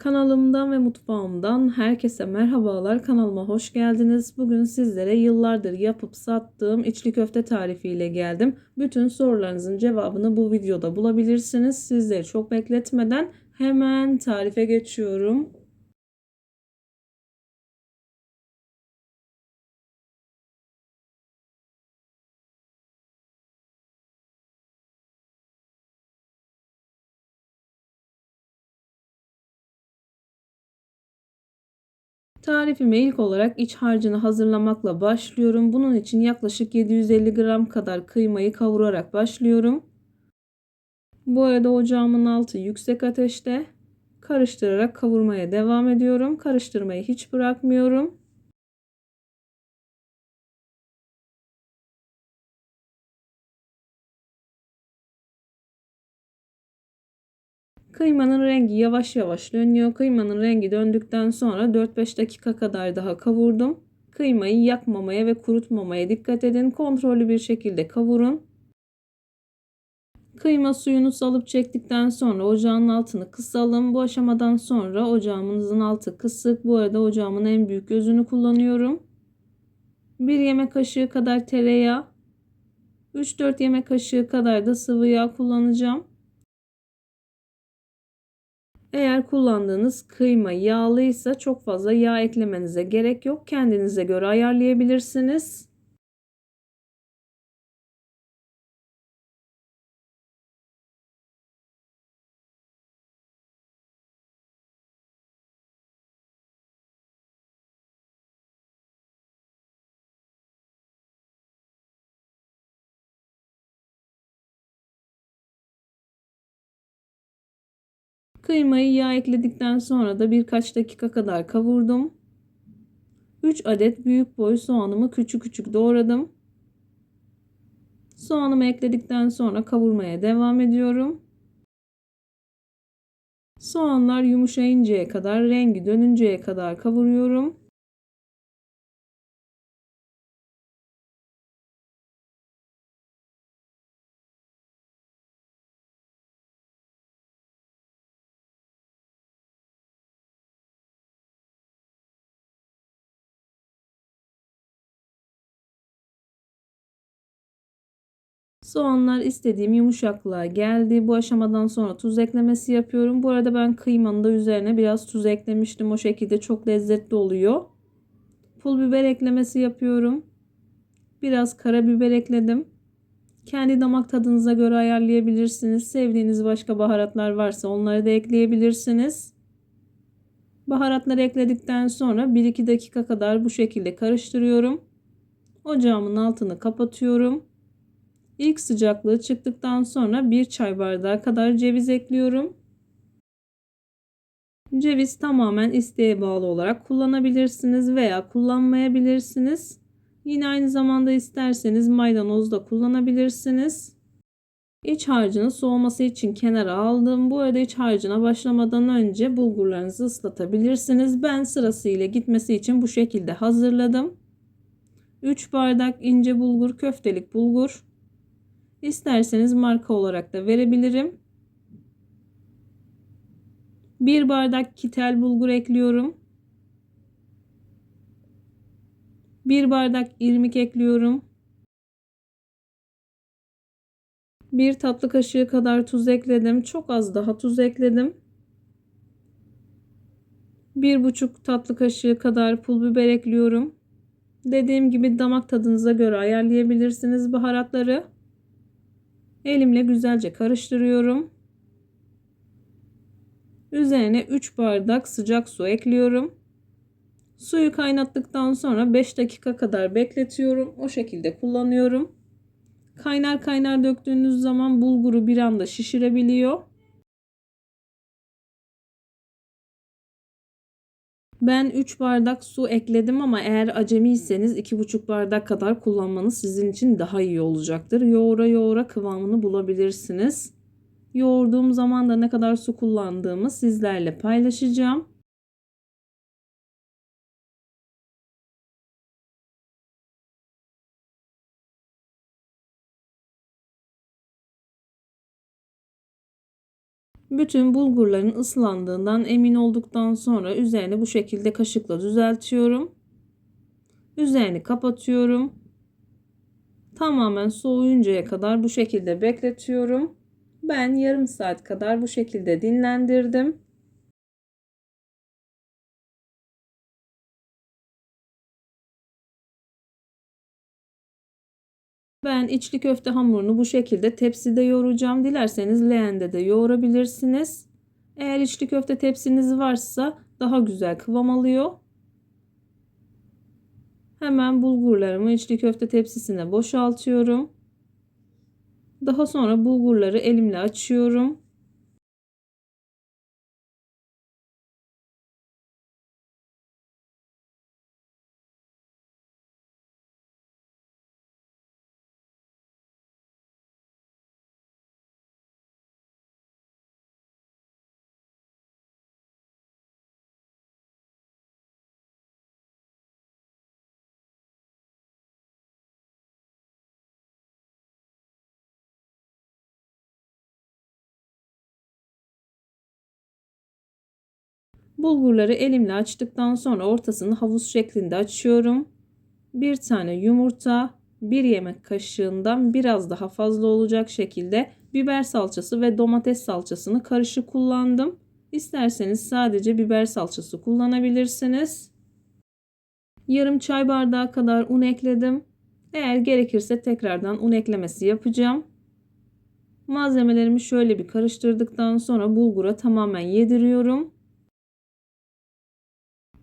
Kanalımdan ve mutfağımdan herkese merhabalar. Kanalıma hoş geldiniz. Bugün sizlere yıllardır yapıp sattığım içli köfte tarifiyle geldim. Bütün sorularınızın cevabını bu videoda bulabilirsiniz. Sizleri çok bekletmeden hemen tarife geçiyorum. Tarifime ilk olarak iç harcını hazırlamakla başlıyorum. Bunun için yaklaşık 750 gram kadar kıymayı kavurarak başlıyorum. Bu arada ocağımın altı yüksek ateşte. Karıştırarak kavurmaya devam ediyorum. Karıştırmayı hiç bırakmıyorum. Kıymanın rengi yavaş yavaş dönüyor. Kıymanın rengi döndükten sonra 4-5 dakika kadar daha kavurdum. Kıymayı yakmamaya ve kurutmamaya dikkat edin. Kontrollü bir şekilde kavurun. Kıyma suyunu salıp çektikten sonra ocağın altını kısalım. Bu aşamadan sonra ocağımızın altı kısık. Bu arada ocağımın en büyük gözünü kullanıyorum. 1 yemek kaşığı kadar tereyağı, 3-4 yemek kaşığı kadar da sıvı yağ kullanacağım. Eğer kullandığınız kıyma yağlıysa çok fazla yağ eklemenize gerek yok. Kendinize göre ayarlayabilirsiniz. Kıymayı yağ ekledikten sonra da birkaç dakika kadar kavurdum. 3 adet büyük boy soğanımı küçük küçük doğradım. Soğanımı ekledikten sonra kavurmaya devam ediyorum. Soğanlar yumuşayıncaya kadar, rengi dönünceye kadar kavuruyorum. Soğanlar istediğim yumuşaklığa geldi. Bu aşamadan sonra tuz eklemesi yapıyorum. Bu arada ben kıymanın da üzerine biraz tuz eklemiştim. O şekilde çok lezzetli oluyor. Pul biber eklemesi yapıyorum. Biraz karabiber ekledim. Kendi damak tadınıza göre ayarlayabilirsiniz. Sevdiğiniz başka baharatlar varsa onları da ekleyebilirsiniz. Baharatları ekledikten sonra 1-2 dakika kadar bu şekilde karıştırıyorum. Ocağımın altını kapatıyorum. İlk sıcaklığı çıktıktan sonra bir çay bardağı kadar ceviz ekliyorum. Ceviz tamamen isteğe bağlı olarak kullanabilirsiniz veya kullanmayabilirsiniz. Yine aynı zamanda isterseniz maydanoz da kullanabilirsiniz. İç harcını soğuması için kenara aldım. Bu arada iç harcına başlamadan önce bulgurlarınızı ıslatabilirsiniz. Ben sırasıyla gitmesi için bu şekilde hazırladım. 3 bardak ince bulgur, köftelik bulgur, İsterseniz marka olarak da verebilirim. Bir bardak kitel bulgur ekliyorum. Bir bardak irmik ekliyorum. Bir tatlı kaşığı kadar tuz ekledim. Çok az daha tuz ekledim. Bir buçuk tatlı kaşığı kadar pul biber ekliyorum. Dediğim gibi damak tadınıza göre ayarlayabilirsiniz baharatları. Elimle güzelce karıştırıyorum. Üzerine 3 bardak sıcak su ekliyorum. Suyu kaynattıktan sonra 5 dakika kadar bekletiyorum. O şekilde kullanıyorum. Kaynar kaynar döktüğünüz zaman bulguru bir anda şişirebiliyor. Ben 3 bardak su ekledim ama eğer acemiyseniz 2,5 bardak kadar kullanmanız sizin için daha iyi olacaktır. Yoğura yoğura kıvamını bulabilirsiniz. Yoğurduğum zaman da ne kadar su kullandığımı sizlerle paylaşacağım. Bütün bulgurların ıslandığından emin olduktan sonra üzerini bu şekilde kaşıkla düzeltiyorum. Üzerini kapatıyorum. Tamamen soğuyuncaya kadar bu şekilde bekletiyorum. Ben yarım saat kadar bu şekilde dinlendirdim. Ben içli köfte hamurunu bu şekilde tepside yoğuracağım. Dilerseniz leğende de yoğurabilirsiniz. Eğer içli köfte tepsiniz varsa daha güzel kıvam alıyor. Hemen bulgurlarımı içli köfte tepsisine boşaltıyorum. Daha sonra bulgurları elimle açıyorum. Bulgurları elimle açtıktan sonra ortasını havuz şeklinde açıyorum. Bir tane yumurta, bir yemek kaşığından biraz daha fazla olacak şekilde biber salçası ve domates salçasını karışık kullandım. İsterseniz sadece biber salçası kullanabilirsiniz. Yarım çay bardağı kadar un ekledim. Eğer gerekirse tekrardan un eklemesi yapacağım. Malzemelerimi şöyle bir karıştırdıktan sonra bulgura tamamen yediriyorum.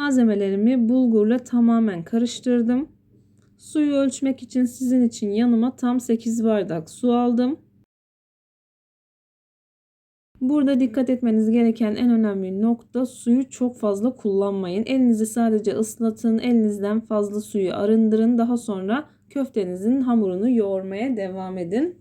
Malzemelerimi bulgurla tamamen karıştırdım. Suyu ölçmek için sizin için yanıma tam 8 bardak su aldım. Burada dikkat etmeniz gereken en önemli nokta suyu çok fazla kullanmayın. Elinizi sadece ıslatın. Elinizden fazla suyu arındırın. Daha sonra köftenizin hamurunu yoğurmaya devam edin.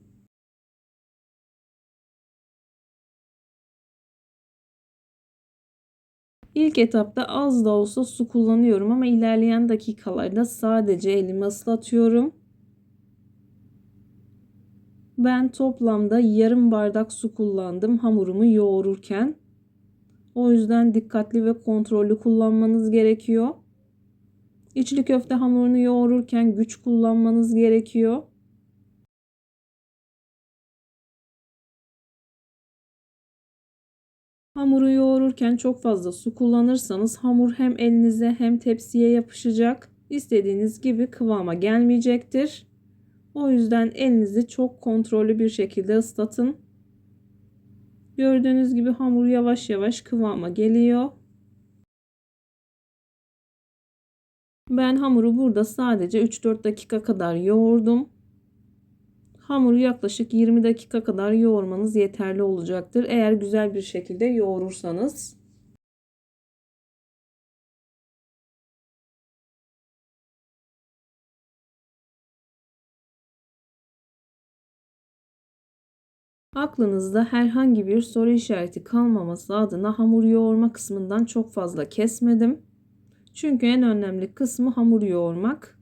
İlk etapta az da olsa su kullanıyorum ama ilerleyen dakikalarda sadece elimi ıslatıyorum. Ben toplamda yarım bardak su kullandım hamurumu yoğururken. O yüzden dikkatli ve kontrollü kullanmanız gerekiyor. İçli köfte hamurunu yoğururken güç kullanmanız gerekiyor. Hamuru yoğururken çok fazla su kullanırsanız hamur hem elinize hem tepsiye yapışacak. İstediğiniz gibi kıvama gelmeyecektir. O yüzden elinizi çok kontrollü bir şekilde ıslatın. Gördüğünüz gibi hamur yavaş yavaş kıvama geliyor. Ben hamuru burada sadece 3-4 dakika kadar yoğurdum. Hamuru yaklaşık 20 dakika kadar yoğurmanız yeterli olacaktır. Eğer güzel bir şekilde yoğurursanız. Aklınızda herhangi bir soru işareti kalmaması adına hamur yoğurma kısmından çok fazla kesmedim. Çünkü en önemli kısmı hamur yoğurmak.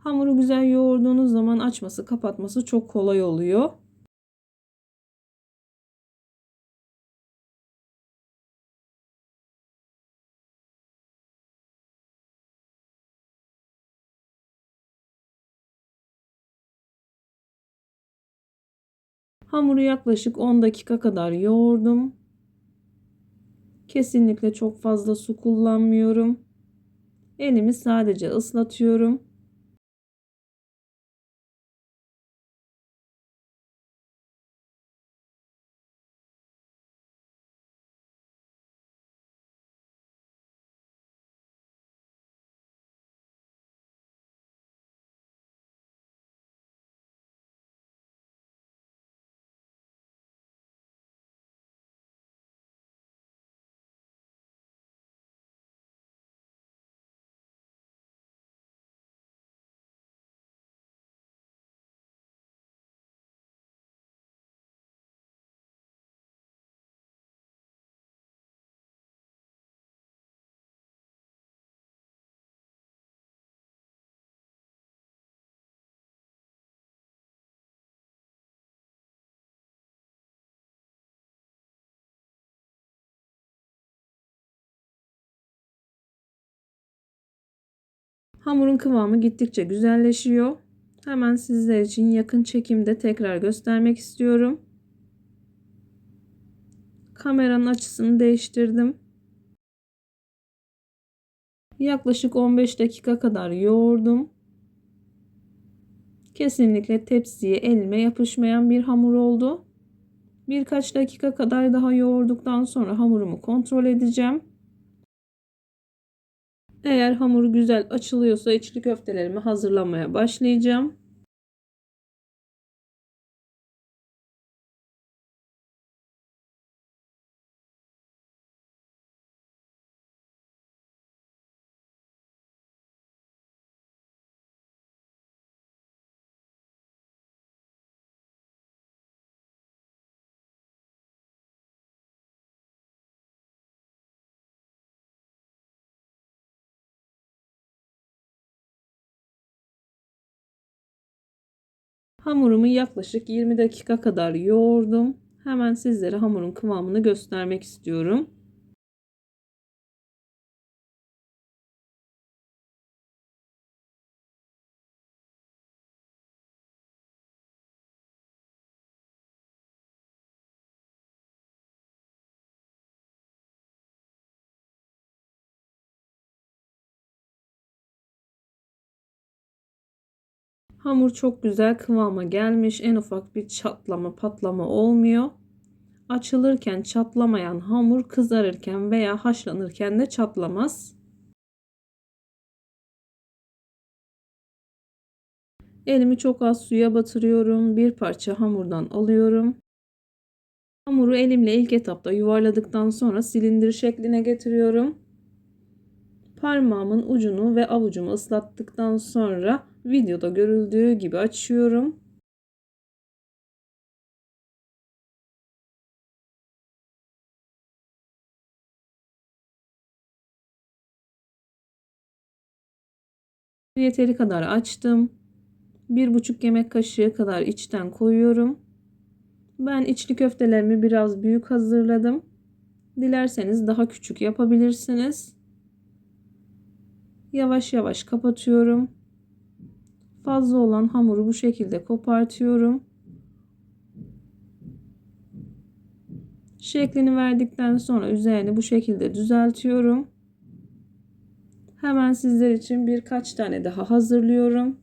Hamuru güzel yoğurduğunuz zaman açması kapatması çok kolay oluyor. Hamuru yaklaşık 10 dakika kadar yoğurdum. Kesinlikle çok fazla su kullanmıyorum. Elimi sadece ıslatıyorum. Hamurun kıvamı gittikçe güzelleşiyor. Hemen sizler için yakın çekimde tekrar göstermek istiyorum. Kameranın açısını değiştirdim. Yaklaşık 15 dakika kadar yoğurdum. Kesinlikle tepsiye elime yapışmayan bir hamur oldu. Birkaç dakika kadar daha yoğurduktan sonra hamurumu kontrol edeceğim. Eğer hamur güzel açılıyorsa içli köftelerimi hazırlamaya başlayacağım. Hamurumu yaklaşık 20 dakika kadar yoğurdum. Hemen sizlere hamurun kıvamını göstermek istiyorum. Hamur çok güzel kıvama gelmiş. En ufak bir çatlama patlama olmuyor. Açılırken çatlamayan hamur kızarırken veya haşlanırken de çatlamaz. Elimi çok az suya batırıyorum. Bir parça hamurdan alıyorum. Hamuru elimle ilk etapta yuvarladıktan sonra silindir şekline getiriyorum. Parmağımın ucunu ve avucumu ıslattıktan sonra videoda görüldüğü gibi açıyorum. Yeteri kadar açtım. Bir buçuk yemek kaşığı kadar içten koyuyorum. Ben içli köftelerimi biraz büyük hazırladım. Dilerseniz daha küçük yapabilirsiniz. Yavaş yavaş kapatıyorum. Fazla olan hamuru bu şekilde kopartıyorum. Şeklini verdikten sonra üzerini bu şekilde düzeltiyorum. Hemen sizler için birkaç tane daha hazırlıyorum.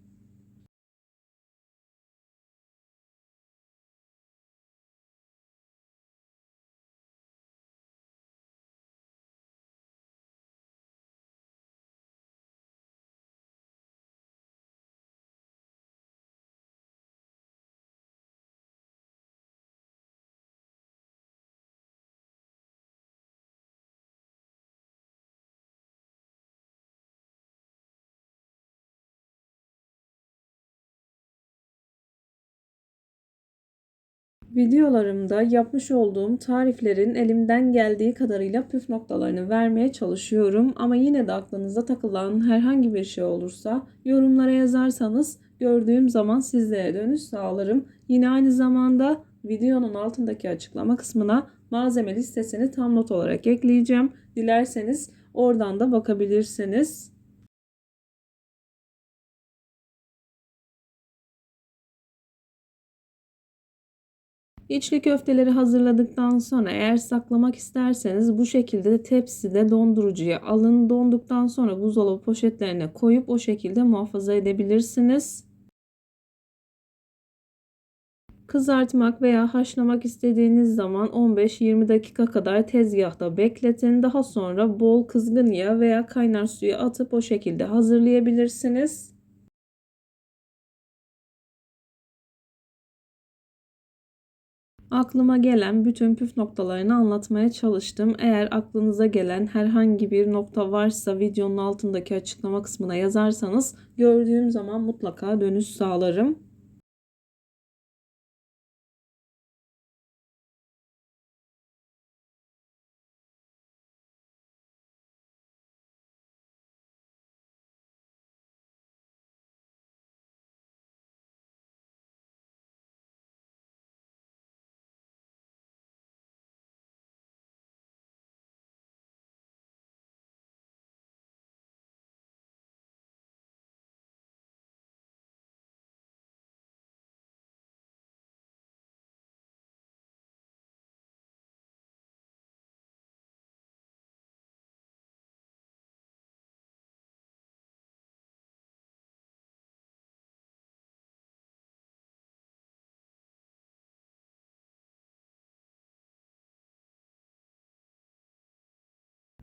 Videolarımda yapmış olduğum tariflerin elimden geldiği kadarıyla püf noktalarını vermeye çalışıyorum. Ama yine de aklınıza takılan herhangi bir şey olursa yorumlara yazarsanız gördüğüm zaman sizlere dönüş sağlarım. Yine aynı zamanda videonun altındaki açıklama kısmına malzeme listesini tam not olarak ekleyeceğim. Dilerseniz oradan da bakabilirsiniz. İçli köfteleri hazırladıktan sonra eğer saklamak isterseniz bu şekilde de tepside dondurucuya alın. Donduktan sonra buzdolabı poşetlerine koyup o şekilde muhafaza edebilirsiniz. Kızartmak veya haşlamak istediğiniz zaman 15-20 dakika kadar tezgahta bekletin. Daha sonra bol kızgın yağ veya kaynar suya atıp o şekilde hazırlayabilirsiniz. Aklıma gelen bütün püf noktalarını anlatmaya çalıştım. Eğer aklınıza gelen herhangi bir nokta varsa videonun altındaki açıklama kısmına yazarsanız gördüğüm zaman mutlaka dönüş sağlarım.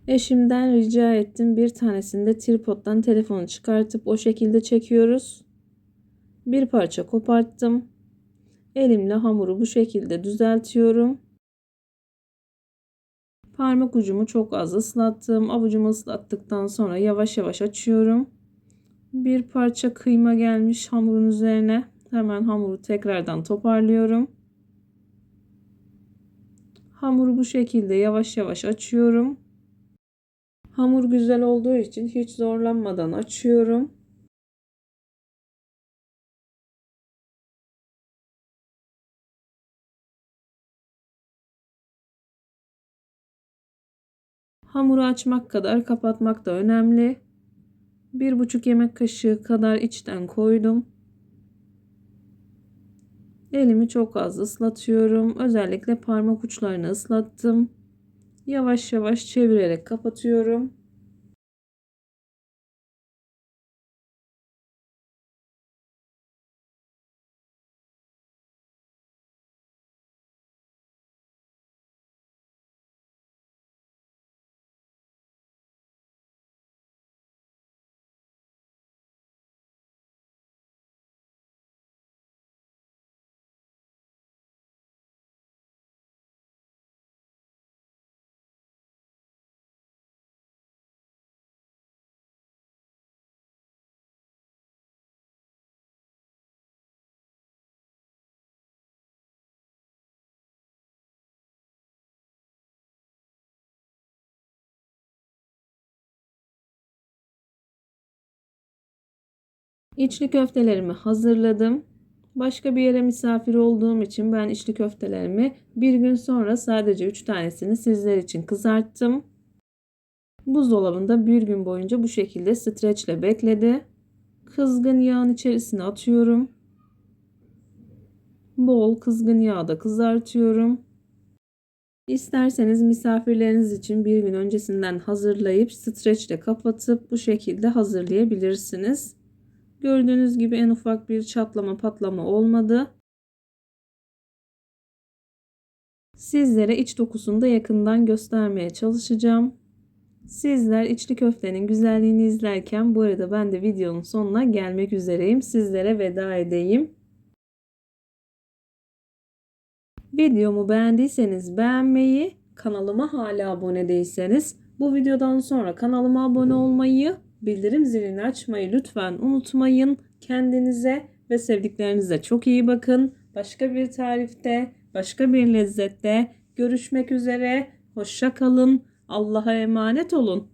Eşimden rica ettim. Bir tanesinde tripoddan telefonu çıkartıp o şekilde çekiyoruz. Bir parça koparttım. Elimle hamuru bu şekilde düzeltiyorum. Parmak ucumu çok az ıslattım. Avucumu ıslattıktan sonra yavaş yavaş açıyorum. Bir parça kıyma gelmiş hamurun üzerine. Hemen hamuru tekrardan toparlıyorum. Hamuru bu şekilde yavaş yavaş açıyorum. Hamur güzel olduğu için hiç zorlanmadan açıyorum. Hamuru açmak kadar kapatmak da önemli. Bir buçuk yemek kaşığı kadar içten koydum. Elimi çok az ıslatıyorum. Özellikle parmak uçlarını ıslattım. Yavaş yavaş çevirerek kapatıyorum. İçli köftelerimi hazırladım. Başka bir yere misafir olduğum için ben içli köftelerimi bir gün sonra sadece 3 tanesini sizler için kızarttım. Buzdolabında bir gün boyunca bu şekilde streçle bekledi. Kızgın yağın içerisine atıyorum. Bol kızgın yağda kızartıyorum. İsterseniz misafirleriniz için bir gün öncesinden hazırlayıp streçle kapatıp bu şekilde hazırlayabilirsiniz. Gördüğünüz gibi en ufak bir çatlama patlama olmadı. Sizlere iç dokusunu da yakından göstermeye çalışacağım. Sizler içli köftenin güzelliğini izlerken bu arada ben de videonun sonuna gelmek üzereyim. Sizlere veda edeyim. Videomu beğendiyseniz beğenmeyi, kanalıma hala abone değilseniz bu videodan sonra kanalıma abone olmayı bildirim zilini açmayı lütfen unutmayın. Kendinize ve sevdiklerinize çok iyi bakın. Başka bir tarifte, başka bir lezzette görüşmek üzere. Hoşça kalın. Allah'a emanet olun.